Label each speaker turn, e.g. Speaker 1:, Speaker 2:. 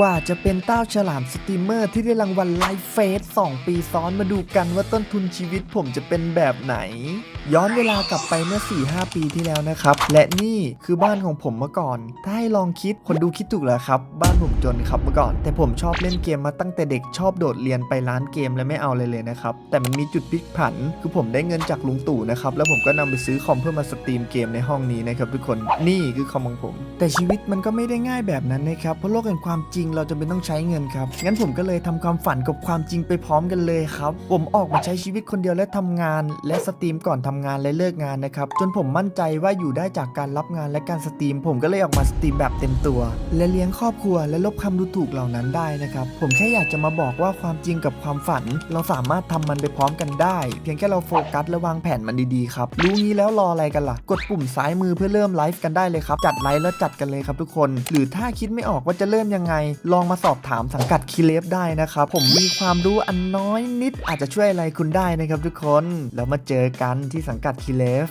Speaker 1: กว่าจะเป็นเต้าฉลามสตรีมเมอร์ที่ได้รางวัลไลฟ์เฟส2ปีซ้อนมาดูกันว่าต้นทุนชีวิตผมจะเป็นแบบไหน ย้อนเวลากลับไปเมื่อ 4-5 ปีที่แล้วนะครับ และนี่คือบ้านของผมเมื่อก่อน ถ้าให้ลองคิดคนดูคิดถูกแล้วครับ บ้านผมจนครับเมื่อก่อน แต่ผมชอบเล่นเกมมาตั้งแต่เด็กชอบโดดเรียนไปร้านเกมและไม่เอาเลยเลยนะครับ แต่มันมีจุดพลิกผัน คือผมได้เงินจากลุงตู่นะครับแล้วผมก็นำไปซื้อคอมเพื่อมาสตรีมเกมในห้องนี้นะครับทุกคนนี่คือคอมของผม แต่ชีวิตมันก็ไม่ได้ง่ายแบบนั้นนะครับเพราะโลกแห่งความจริงเราจะเป็นต้องใช้เงินครับ งั้นผมก็เลยทำความฝันกับความจริงไปพร้อมกันเลยครับ ผมออกมาใช้ชีวิตคนเดียวและทำงาน และสตรีมก่อนทำงานและเลิกงานนะครับจนผมมั่นใจว่าอยู่ได้จากการรับงานและการสตรีม ผมก็เลยออกมาสตรีมแบบเต็มตัว และเลี้ยงครอบครัวและลบคำดูถูกเหล่านั้นได้นะครับผมแค่อยากจะมาบอกว่าความจริงกับความฝัน เราสามารถทำมันไปพร้อมกันได้ เพียงแค่เราโฟกัสและวางแผนมันดีๆครับรู้งี้แล้วรออะไรกันล่ะ กดปุ่มซ้ายมือเพื่อเริ่มไลฟ์กันได้เลยครับจัดไลฟ์แล้วจัดกันเลยครับทุกคน หรือถ้าคิดไม่ออกว่าจะเริ่มยังไงลองมาสอบถามสังกัดคีเลฟได้นะครับผมมีความรู้อันน้อยนิดอาจจะช่วยอะไรคุณได้นะครับทุกคน แล้วมาเจอกันที่สังกัดคีเลฟ